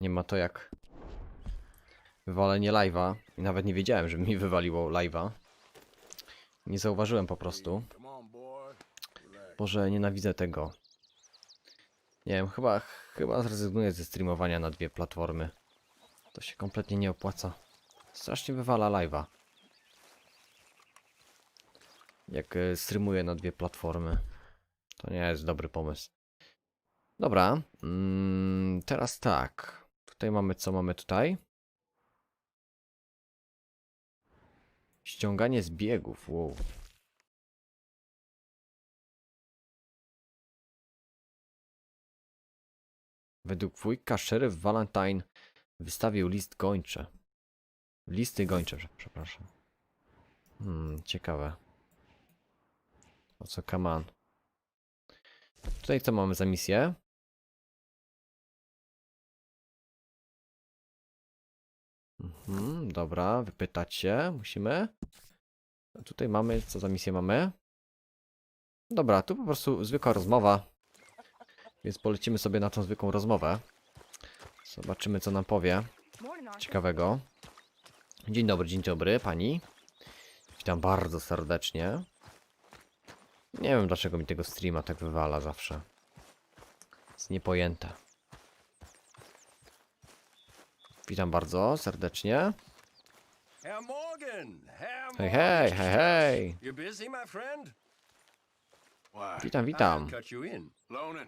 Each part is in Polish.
Nie ma to jak wywalenie live'a. I nawet nie wiedziałem, że mi wywaliło live'a. Nie zauważyłem po prostu. Boże, nienawidzę tego. Nie wiem, chyba, chyba zrezygnuję ze streamowania na dwie platformy. To się kompletnie nie opłaca. Strasznie wywala live'a. Jak e, streamuję na dwie platformy. To nie jest dobry pomysł. Dobra. Mm, teraz tak. Tutaj mamy co mamy tutaj? Ściąganie z biegów. Wow. Według wujka szeryf Valentine wystawił list gończy. Listy gończe, prze- przepraszam. Hmm, ciekawe. O co kaman? Tutaj co mamy za misję? Dobra, wypytać się musimy. Tutaj mamy, co za misję mamy? Dobra, tu po prostu zwykła rozmowa. Więc polecimy sobie na tą zwykłą rozmowę. Zobaczymy, co nam powie ciekawego. Dzień dobry, dzień dobry, pani. Witam bardzo serdecznie. Nie wiem, dlaczego mi tego streama tak wywala zawsze. Jest niepojęte. Witam bardzo serdecznie. Herr Morgan! Herr Hej, Morgan! hej, hej, hej. You busy, my friend? Why? Witam, I'll witam. cut you in. Loaning.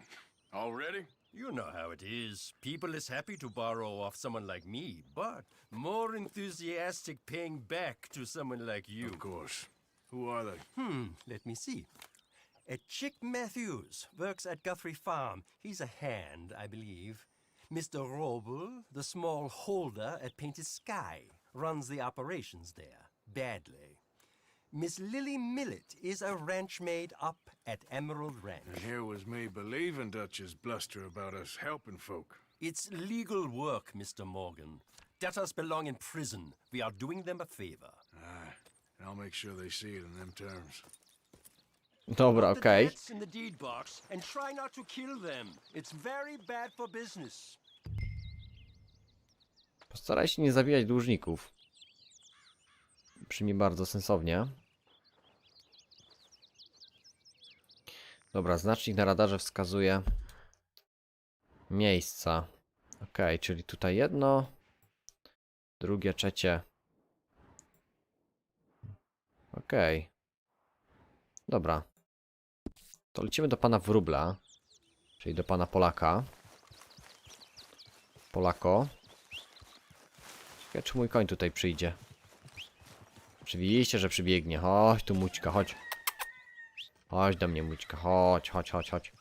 Already? You know how it is. People is happy to borrow off someone like me, but more enthusiastic paying back to someone like you. Of course. Who are they? Hmm, let me see. A Chick Matthews works at Guthrie Farm. He's a hand, I believe. Mr. Roble, the small holder at Painted Sky, runs the operations there, badly. Miss Lily Millet is a ranch maid up at Emerald Ranch. And Ranch. here was me believing Dutch's bluster about us helping folk. It's legal work, Mr. Morgan. Debtors belong in prison. We are doing them a favor. Aye. And I'll make sure they see it in them terms. Dobra, Put the okej. debts in the deed box and try not to kill them. It's very bad for business. Postaraj się nie zabijać dłużników. Brzmi bardzo sensownie. Dobra, znacznik na radarze wskazuje miejsca. Ok, czyli tutaj jedno, drugie, trzecie. Ok. Dobra. To lecimy do pana Wróbla, czyli do pana Polaka. Polako. Ciekawe, czy mój koń tutaj przyjdzie. Oczywiście, że przybiegnie. Chodź tu, Mućka, chodź. Chodź do mnie, Mućka, chodź, chodź, chodź, chodź.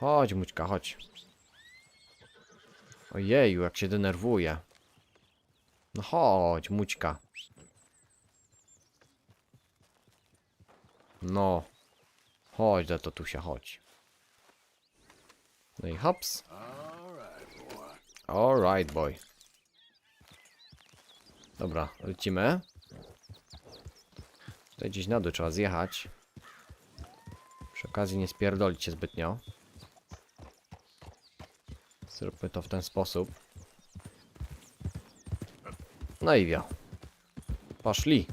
Chodź, Mućka, chodź. Ojeju, jak się denerwuje. No chodź, Mućka. No. Chodź do tatusia, chodź. No i hops. Alright, boy. Dobra, lecimy. Tutaj gdzieś na dół trzeba zjechać. Przy okazji nie spierdolić się zbytnio. Zróbmy to w ten sposób. No i wio. Poszli.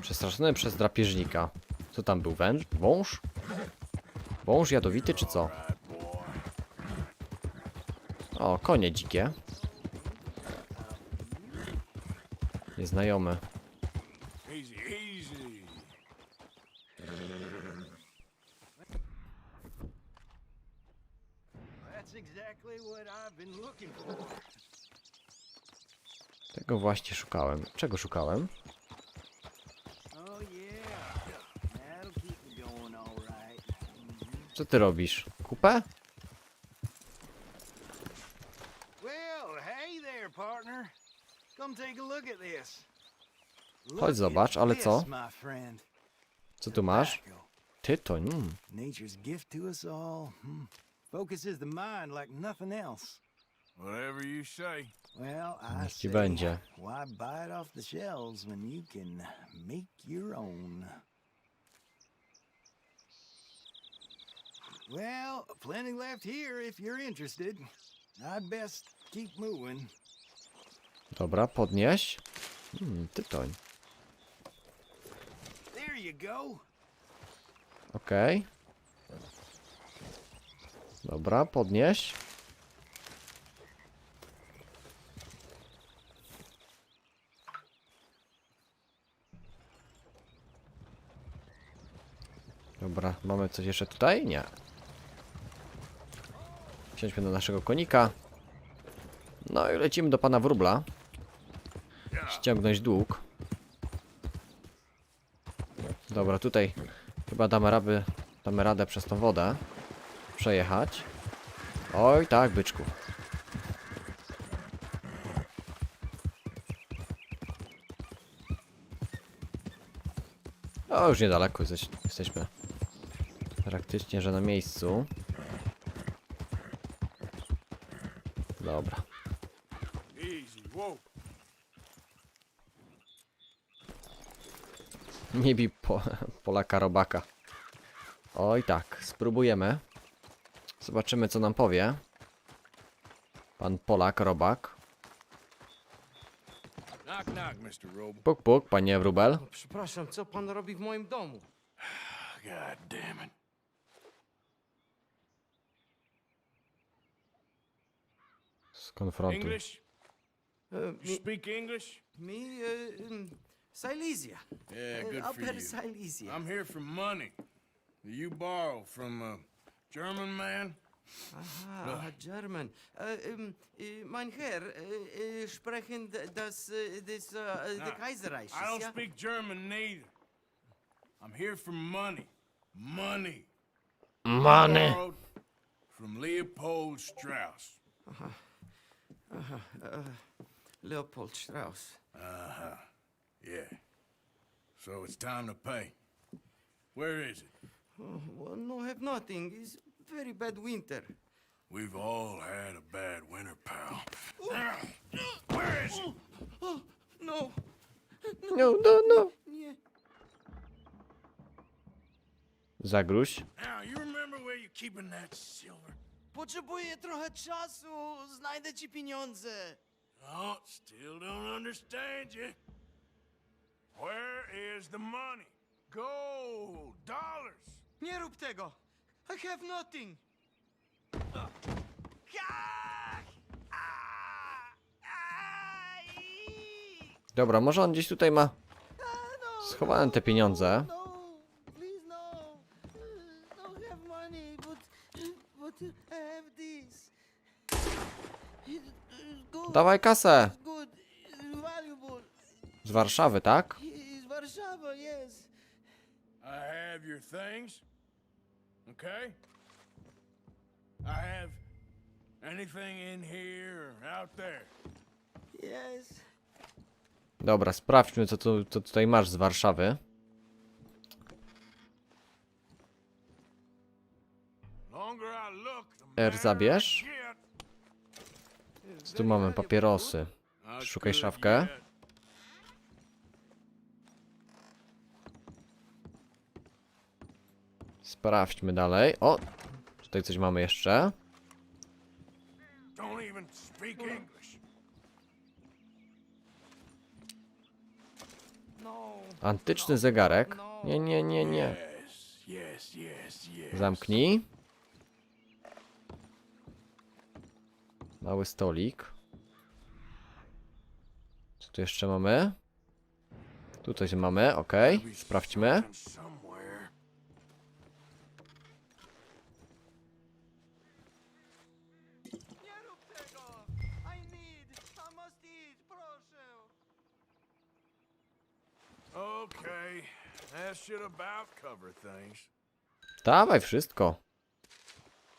Przestraszony przez drapieżnika. Co tam był? Węż? Wąż? Wąż jadowity czy co? O, konie dzikie. Nieznajomy. Tego właśnie szukałem. Czego szukałem? Oh. Co ty robisz? Kupę? Chodź zobacz, ale co? my friend. Co tu masz? Tytoń. Mm. Nature's gift to us all. Hmm. Focuses the mind like nothing else. Whatever you say. Well, I Niech ci say, będzie. why buy it off the shelves when you can make your own? Well, plenty left here if you're interested. I'd best keep moving. Dobra, podnieś. Hmm, tytoń. There. Dobra, podnieś. Dobra, mamy coś jeszcze tutaj? Nie. Wsiądźmy do naszego konika. No i lecimy do pana wróbla. Ściągnąć dług. Dobra, tutaj chyba damy, raby, damy radę przez tą wodę przejechać. Oj tak, byczku. O, już niedaleko jesteś, jesteśmy. Praktycznie, że na miejscu. Dobra. Nie po, Polaka robaka. Oj tak, spróbujemy. Zobaczymy co nam powie. Pan Polak robak. Puk puk, panie wróbel. Przepraszam, co pan robi w moim domu? God damn it. Skonfrontuj. English? E, You mi, speak English? mi e, em, Silesia. Yeah, E, good for Upper you. Silesia. I'm here for money. You borrow from a German man? Aha, German. E, em, e, mein Herr, e, e, sprechen das, das, uh, Nah, the Kaiserreich, I don't ja? speak German neither. I'm here for money. Money. Money. Borrowed from Leopold Strauss. -huh. -huh. Leopold Strauss. Uh-huh. Yeah. So it's time to pay. Where is it? Oh, well, no, have nothing. It's very bad winter. We've all had a bad winter, pal. Oh. Where is it? Oh, oh, no, No, no, no. nie. Zagróź. Now, you remember where you're keeping that silver? Potrzebuję trochę czasu. Znajdę ci pieniądze. Oh, still don't understand you. Where is the money? Gold, dollars. Nie rób tego. I have nothing. Dobra, może on gdzieś tutaj ma schowane te pieniądze. No, please no. Don't have money, but but I have this. It's good. Dawaj kasę. It's good. It's valuable. Z Warszawy, tak? It's Warszawa, yes. I have your things. Okay? I have anything in here or out there. Yes. Dobra, sprawdźmy co, tu, co tutaj masz z Warszawy. R I zabierz. Co tu mamy? Papierosy. Szukaj szafkę. Sprawdźmy dalej. O! Tutaj coś mamy jeszcze. No. Antyczny zegarek. Nie, nie, nie, nie. Yes. Zamknij. Mały stolik. Co tu jeszcze mamy? Tu coś mamy, ok. Sprawdźmy. Dawaj wszystko.